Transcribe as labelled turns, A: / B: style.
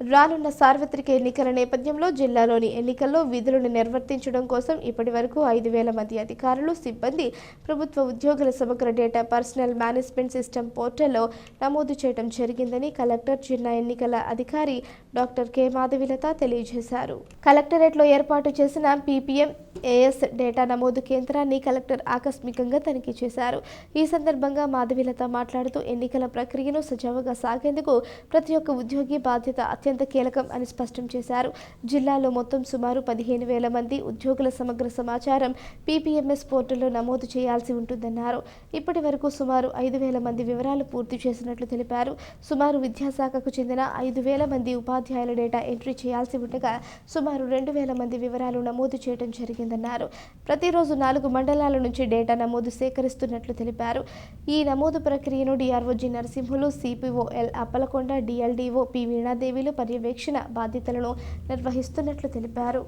A: రానున్న సార్వత్రిక ఎన్నికల నేపథ్యంలో జిల్లాలోని ఎన్నికల్లో విధులను నిర్వర్తించడం కోసం ఇప్పటి వరకు ఐదు వేల మంది అధికారులు సిబ్బంది ప్రభుత్వ ఉద్యోగుల సమగ్ర డేటా పర్సనల్ మేనేజ్మెంట్ సిస్టమ్ పోర్టల్లో నమోదు చేయడం జరిగిందని కలెక్టర్ జిల్లా ఎన్నికల అధికారి డాక్టర్ కె. మాధవిలత తెలియజేశారు. కలెక్టరేట్లో ఏర్పాటు చేసిన పీపీఎం ఏఎస్ డేటా నమోదు కేంద్రాన్ని కలెక్టర్ ఆకస్మికంగా తనిఖీ చేశారు. ఈ సందర్భంగా మాధవిలత మాట్లాడుతూ ఎన్నికల ప్రక్రియను సజావుగా సాగేందుకు ప్రతి ఒక్క ఉద్యోగి బాధ్యత అత్యంత కీలకం అని స్పష్టం చేశారు. జిల్లాలో మొత్తం సుమారు పదిహేను వేల మంది ఉద్యోగుల సమగ్ర సమాచారం పీపీఎంఎస్ పోర్టల్లో నమోదు చేయాల్సి ఉంటుందన్నారు. ఇప్పటి వరకు సుమారు ఐదు వేల మంది వివరాలు పూర్తి చేసినట్లు తెలిపారు. సుమారు విద్యాశాఖకు చెందిన ఐదు వేల మంది ఉపాధ్యాయుల డేటా ఎంట్రీ చేయాల్సి ఉండగా సుమారు రెండు వేల మంది వివరాలు నమోదు చేయడం జరిగింది. జరిగిందన్నారు. ప్రతిరోజు నాలుగు మండలాల నుంచి డేటా నమోదు సేకరిస్తున్నట్లు తెలిపారు. ఈ నమోదు ప్రక్రియను DRO G Narasimhulu CPO L Appalakonda DLDO P వీణాదేవిలు పర్యవేక్షణ బాధ్యతలను నిర్వహిస్తున్నట్లు తెలిపారు.